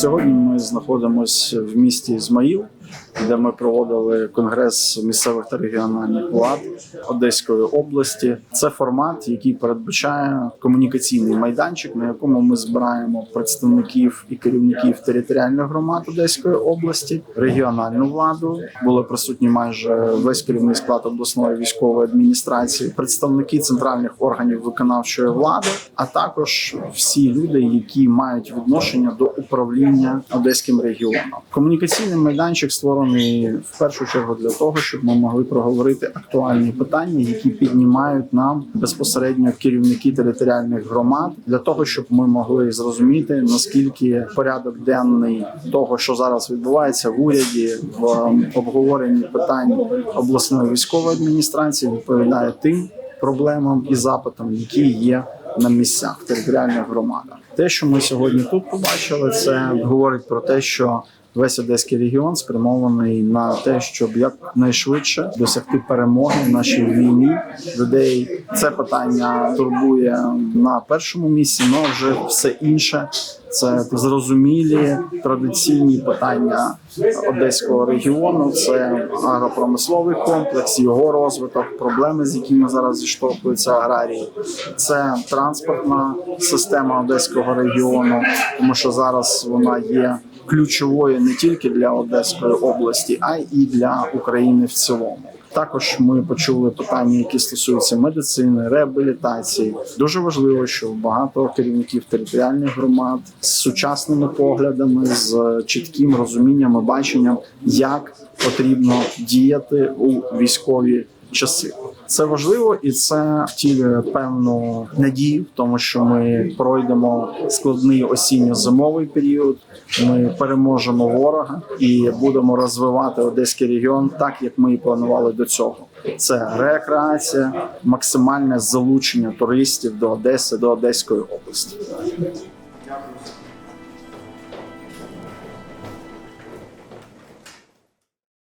Сьогодні ми знаходимося в місті Ізмаїл, де ми проводили конгрес місцевих та регіональних влад Одеської області. Це формат, який передбачає комунікаційний майданчик, на якому ми збираємо представників і керівників територіальних громад Одеської області, регіональну владу. Були присутні майже весь керівний склад обласної військової адміністрації, представники центральних органів виконавчої влади, а також всі люди, які мають відношення до управління одеським регіоном. Комунікаційний майданчик створений в першу чергу для того, щоб ми могли проговорити актуальні питання, які піднімають нам безпосередньо керівники територіальних громад, для того, щоб ми могли зрозуміти наскільки порядок денний того, що зараз відбувається в уряді, в обговоренні питань обласної військової адміністрації, відповідає тим проблемам і запитам, які є на місцях територіальних громадах. Те, що ми сьогодні тут побачили, це говорить про те, що весь одеський регіон спрямований на те, щоб якнайшвидше досягти перемоги в нашій війні. Людей це питання турбує на першому місці, але вже все інше. Це зрозумілі традиційні питання одеського регіону. Це агропромисловий комплекс, його розвиток, проблеми, з якими зараз зіштовхуються аграрії. Це транспортна система одеського регіону, тому що зараз вона є ключовою не тільки для Одеської області, а й для України в цілому. Також ми почули питання, які стосуються медицини, реабілітації. Дуже важливо, що багато керівників територіальних громад з сучасними поглядами, з чітким розумінням і баченням, як потрібно діяти у військові часи. Це важливо і це втілює певну надію в тому, що ми пройдемо складний осінньо-зимовий період. Ми переможемо ворога і будемо розвивати одеський регіон так, як ми і планували до цього. Це рекреація, максимальне залучення туристів до Одеси, до Одеської області.